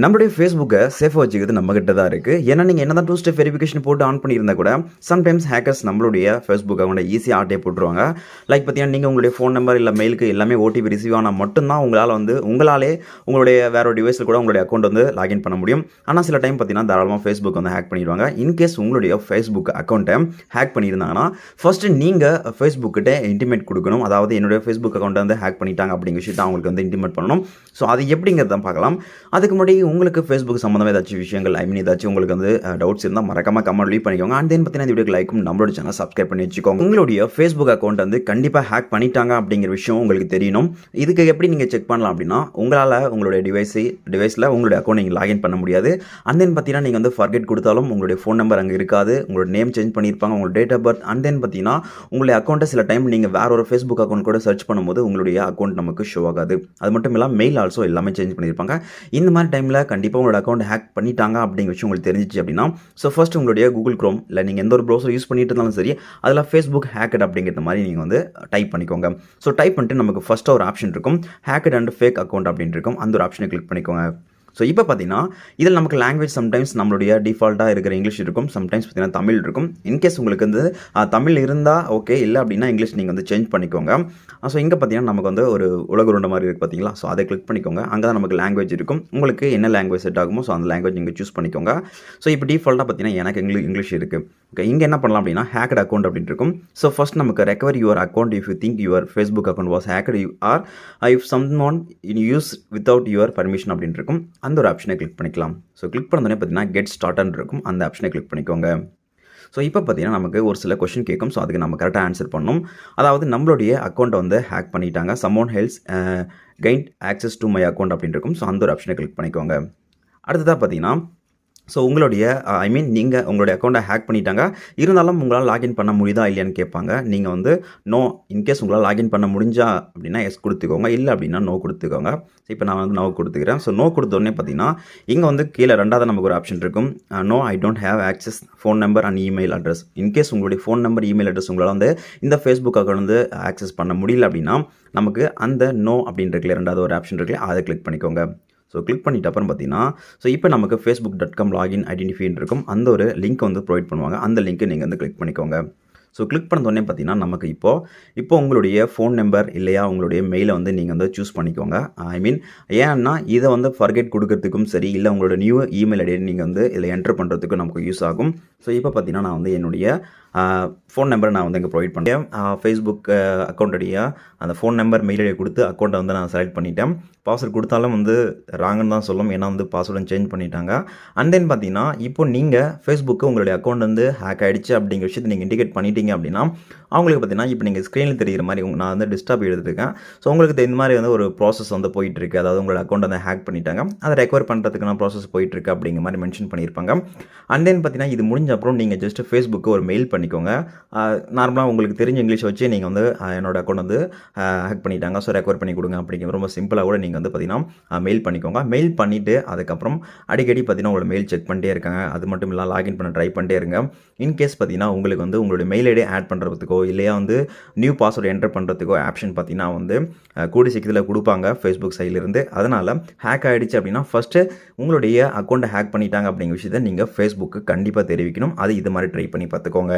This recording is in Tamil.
நம்மளுடைய ஃபேஸ்புக்கை சேஃபாக வச்சுக்கிறது நம்மகிட்ட தான் இருக்குது ஏன்னா நீங்கள் என்ன தான் டூ ஸ்டெப் வெரிஃபிகேஷன் போட்டு ஆன் பண்ணியிருந்தா கூட சம்டைம்ஸ் ஹேக்கர்ஸ் நம்மளுடைய ஃபேஸ்புக் அக்கௌண்ட்டை ஈஸியாக ஆட்டே போட்டுருவாங்க. லைக் பார்த்தீங்கன்னா நீங்கள் உங்களுடைய ஃபோன் நம்பர் இல்லை மெயிலுக்கு எல்லாமே ஓடிபி ரிசீவ் ஆனால் மட்டும்தான் உங்களால் வந்து உங்களாலே உங்களுடைய வேற ஒரு டிவைஸில் கூட உங்களுடைய அக்கௌண்ட் வந்து லாகின் பண்ண முடியும். ஆனால் சில டைம் பார்த்தீங்கன்னா தாராளமாக ஃபேஸ்புக் வந்து ஹேக் பண்ணிடுவாங்க. இன்கேஸ் உங்களுடைய ஃபேஸ்புக் அக்கௌண்ட்டை ஹேக் பண்ணியிருந்தாங்கன்னா ஃபஸ்ட்டு நீங்கள் ஃபேஸ்புக்கிட்ட இன்டிமேட் கொடுக்கணும். அதாவது என்னுடைய ஃபேஸ்புக் அக்கௌண்ட்டை வந்து ஹேக் பண்ணிட்டாங்க அப்படிங்கிற விஷயத்தை அவங்களுக்கு வந்து இன்டிமேட் பண்ணணும். ஸோ அது எப்படிங்கிறத பார்க்கலாம். அதுக்கு முன்னாடி உங்களுக்கு ஃபேஸ்புக் சம்மந்தமாக ஏதாச்சும் விஷயங்கள் ஐ மீன் ஏதாச்சும் உங்களுக்கு வந்து டவுட்ஸ் இருந்தால் மறக்காம கமெண்ட் லீவ் பண்ணிக்கோங்க. அண்ட் தென் பார்த்தீங்கன்னா இந்த வீடியோக்கு லைக்கும் நம்மளோட சேனல் சப்ஸ்கிரைப் பண்ணி வச்சுக்கோங்க. உங்களுடைய ஃபேஸ்புக் அக்கௌண்ட் வந்து கண்டிப்பாக ஹேக் பண்ணிட்டாங்க அப்படிங்கிற விஷயம் உங்களுக்கு தெரியணும். இதுக்கு எப்படி நீங்கள் செக் பண்ணலாம் அப்படின்னா உங்களால் உங்களுடைய டிவைஸை டிவைஸில் உங்களுடைய அக்கௌண்ட் நீங்கள் லாகின் பண்ண முடியாது. அண்ட் தென் பார்த்தீங்கன்னா நீங்கள் வந்து ஃபர்கெட் கொடுத்தாலும் உங்களுடைய ஃபோன் நம்பர் அங்கே இருக்காது. உங்களோட நேம் சேஞ்ச் பண்ணியிருப்பாங்க உங்களோட date of birth and then பார்த்தீங்கன்னா உங்களுடைய அக்கௌண்ட்டை சில டைம் நீங்கள் வேற ஒரு ஃபேஸ்புக் அக்கௌண்ட் கூட சர்ச் பண்ணும்போது உங்களுடைய அக்கௌண்ட் நமக்கு ஷோ ஆகாது. அது மட்டும் இல்லாமல் மெயில் ஆல்சோ எல்லாமே சேஞ்ச் பண்ணியிருப்பாங்க. இந்த மாதிரி டைமில் கண்டிப்பாக உங்களோட அக்கௌண்ட் ஹேக் பண்ணிட்டாங்க அப்படிங்கிற விஷயம் உங்களுக்கு தெரிஞ்சிச்சு அப்படின்னா ஸோ ஃபஸ்ட் உங்களுடைய கூகுள் க்ரோம் இல்லை நீங்கள் எந்த ஒரு ப்ரௌசர் யூஸ் பண்ணிட்டு இருந்தாலும் சரி அதில் ஃபேஸ்புக் ஹேக்கட் அப்படிங்கிற மாதிரி நீங்கள் வந்து டைப் பண்ணிக்கோங்க. ஸோ டைப் பண்ணிட்டு நமக்கு ஃபஸ்ட்டாக ஒரு ஆப்ஷன் இருக்கும். ஹேக்கட் அண்ட் ஃபேக் அக்கௌண்ட் அப்படின்னு இருக்கும். அந்த ஒரு ஆப்ஷனை கிளிக் பண்ணிக்கோங்க. ஸோ இப்போ பார்த்தீங்கன்னா இதில் நமக்கு லாங்குவேஜ் சம்டைம்ஸ் நம்மளுடைய டிஃபால்ட்டாக இருக்கிற இங்கிலீஷ் இருக்கும். சம்டைம்ஸ் பார்த்தீங்கன்னா தமிழ் இருக்கும். இன்கேஸ் உங்களுக்கு வந்து தமிழ் இருந்தால் ஓகே இல்லை அப்படின்னா இங்கிலீஷ் நீங்கள் வந்து சேஞ்ச் பண்ணிக்கோங்க. ஸோ இங்கே பார்த்தீங்கன்னா நமக்கு வந்து ஒரு உலக உருண்டை மாதிரி இருக்குது பார்த்தீங்களா ஸோ அதை கிளிக் பண்ணிக்கோங்க. அங்கே தான் நமக்கு லாங்குவேஜ் இருக்கும். உங்களுக்கு என்ன லாங்குவேஜ் செட் ஆகுமோ ஸோ அந்த லாங்குவேஜ் நீங்கள் சூஸ் பண்ணிக்கோங்க. ஸோ இப்போ டிஃபால்ட்டாக பார்த்தீங்கன்னா எனக்கு இங்கிலீஷ் இங்கிலீஷ் இருக்குது ஓகே இங்கே என்ன பண்ணலாம் அப்படின்னா ஹேக்கட் அக்கௌண்ட் அப்படின்ட்டு இருக்கும். ஸோ ஃபஸ்ட் நமக்கு recover your account if you think your Facebook account was hacked you are if someone in use without your permission அப்படின்ட்டு இருக்கும். அந்த ஒரு ஆப்ஷனை கிளிக் பண்ணிக்கலாம். ஸோ கிளிக் பண்ணதுனே பார்த்தீங்கன்னா கெட் ஸ்டார்ட்னு இருக்கும். அந்த ஆப்ஷனை கிளிக் பண்ணிக்கோங்க. ஸோ இப்போ பார்த்தீங்கன்னா நமக்கு ஒரு சில கொஷின் கேட்கும். ஸோ அதுக்கு நம்ம கரெக்டாக ஆன்சர் பண்ணணும் அதாவது நம்மளுடைய அக்கௌண்ட்டை வந்து ஹேக் பண்ணிட்டாங்க. Someone else gain access to my account அப்படின்னு இருக்கும். ஸோ அந்த ஒரு ஆப்ஷனை கிளிக் பண்ணிக்கோங்க. அடுத்ததாக பார்த்தீங்கன்னா ஸோ உங்களுடைய uh, ஐ மீன் நீங்கள் உங்களுடைய அக்கௌண்ட்டை ஹேக் பண்ணிட்டாங்க. இருந்தாலும் உங்களால் லாகின் பண்ண முடியுதா இல்லையான்னு கேட்பாங்க. நீங்கள் வந்து நோ இன்கேஸ் உங்களால் லாகின் பண்ண முடிஞ்சா அப்படின்னா எஸ் கொடுத்துக்கோங்க. இல்லை அப்படின்னா நோ கொடுத்துக்கோங்க. இப்போ நான் வந்து நோ கொடுத்துக்கிறேன். ஸோ நோ கொடுத்தோடனே பார்த்தீங்கன்னா இங்கே வந்து கீழே ரெண்டாவது நமக்கு ஒரு ஆப்ஷன் இருக்கும். No I don't have access phone number and email address in case உங்களுடைய ஃபோன் நம்பர் இமெயில் அட்ரஸ் உங்களால் வந்து இந்த ஃபேஸ்புக் அக்கௌண்ட் வந்து ஆக்சஸ் பண்ண முடியல அப்படின்னா நமக்கு அந்த நோ அப்படின்ற ரெண்டாவது ஒரு ஆப்ஷன் இருக்குல்ல அதை கிளிக் பண்ணிக்கோங்க. ஸோ கிளிக் பண்ணிட்ட அப்புறம் பார்த்தீங்கன்னா ஸோ இப்போ நமக்கு ஃபேஸ்புக் டாட் காம் லாகின் ஐடென்டிஃபைன் இருக்கும். அந்த ஒரு லிங்க் வந்து ப்ரொவைட் பண்ணுவாங்க. அந்த லிங்க்கை நீங்கள் வந்து கிளிக் பண்ணிக்கோங்க. ஸோ கிளிக் பண்ண உடனே பார்த்தீங்கன்னா நமக்கு இப்போது இப்போ உங்களுடைய ஃபோன் நம்பர் இல்லையா உங்களுடைய மெயிலை வந்து நீங்கள் வந்து சூஸ் பண்ணிக்கோங்க. ஐ மீன் ஏன்னா இதை வந்து ஃபர்கெட் கொடுக்கறதுக்கும் சரி இல்லை உங்களோட நியூ இமெயில் ஐடியை நீங்கள் வந்து இதில் என்ட்ரு பண்ணுறதுக்கும் நமக்கு யூஸ் ஆகும். ஸோ இப்போ பார்த்தீங்கன்னா நான் வந்து என்னுடைய ஃபோன் நம்பரை நான் வந்து இங்கே ப்ரொவைட் பண்ணிட்டேன். ஃபேஸ்புக் அக்கௌண்ட்டுடைய அந்த ஃபோன் நம்பர் மெயில் ஐடியை கொடுத்து அக்கௌண்ட்டை வந்து நான் செலக்ட் பண்ணிட்டேன். பாஸ்வேர்ட் கொடுத்தாலும் வந்து ராங்குன்னு தான் சொல்லும். ஏன்னா வந்து பாஸ்வேர்டு சேஞ்ச் பண்ணிட்டாங்க. அண்ட் தென் பார்த்தீங்கன்னா இப்போ நீங்கள் ஃபேஸ்புக்கு உங்களுடைய அக்கௌண்ட் வந்து ஹேக் ஆகிடுச்சு அப்படிங்கிற விஷயத்தை நீங்கள் இண்டிகேட் பண்ணிட்டீங்க அப்படின்னா அவங்களுக்கு பார்த்தீங்கன்னா இப்போ நீங்கள் ஸ்க்ரீனில் தெரிகிற மாதிரி நான் வந்து டிஸ்டர்ப் எழுதிருக்கேன் ஸோ உங்களுக்கு இந்த மாதிரி வந்து ஒரு ப்ராசஸ் வந்து போயிட்டு இருக்கு அதாவது உங்களோட அக்கௌண்ட் வந்து ஹேக் பண்ணிட்டாங்க. அதை ரெக்கவர் பண்ணுறதுக்கான ப்ராசஸ் போயிட்டு இருக்கு அப்படிங்கிற மாதிரி மென்ஷன் பண்ணியிருப்பாங்க. அண்ட் தென் பார்த்தீங்கன்னா இது முடிஞ்ச அப்புறம் நீங்கள் ஜஸ்ட் ஃபேஸ்புக்கு ஒரு மெயில் பண்ணிக்கோங்க. நார்மலாக உங்களுக்கு தெரிஞ்ச இங்கிலீஷ் வச்சு நீங்கள் வந்து என்னோட அக்கௌண்ட் வந்து ஹேக் பண்ணிட்டாங்க. ஸோ ரெக்கவர் பண்ணி கொடுங்க அப்படிங்கிற ரொம்ப சிம்பிளாக கூட நீங்கள் வந்து பார்த்தீங்கன்னா மெயில் பண்ணிக்கோங்க. மெயில் பண்ணிவிட்டு அதுக்கப்புறம் அடிக்கடி பார்த்தீங்கன்னா உங்களோட மெயில் செக் பண்ணிட்டே இருக்காங்க. அது மட்டும் இல்லாமல் லாகின் பண்ண ட்ரை பண்ணிட்டே இருங்க. இன்கேஸ் பார்த்தீங்கன்னா உங்களுக்கு வந்து உங்களுடைய மெயில் ஐடி ஆட் பண்ணுறதுக்கோ இல்லையா வந்து நியூ பாஸ்வேர்டு என்டர் பண்ணுறதுக்கோ ஆப்ஷன் பார்த்தீங்கன்னா வந்து கூடி சீக்கிரத்தில் கொடுப்பாங்க ஃபேஸ்புக் சைட்லேருந்து அதனால் ஹேக் ஆகிடுச்சு அப்படின்னா ஃபஸ்ட்டு உங்களுடைய அக்கௌண்ட்டை ஹேக் பண்ணிட்டாங்க அப்படிங்கிற விஷயத்தை நீங்கள் ஃபேஸ்புக்கு கண்டிப்பாக தெரிவிக்கணும். அது இது மாதிரி ட்ரை பண்ணி பார்த்துக்கோங்க.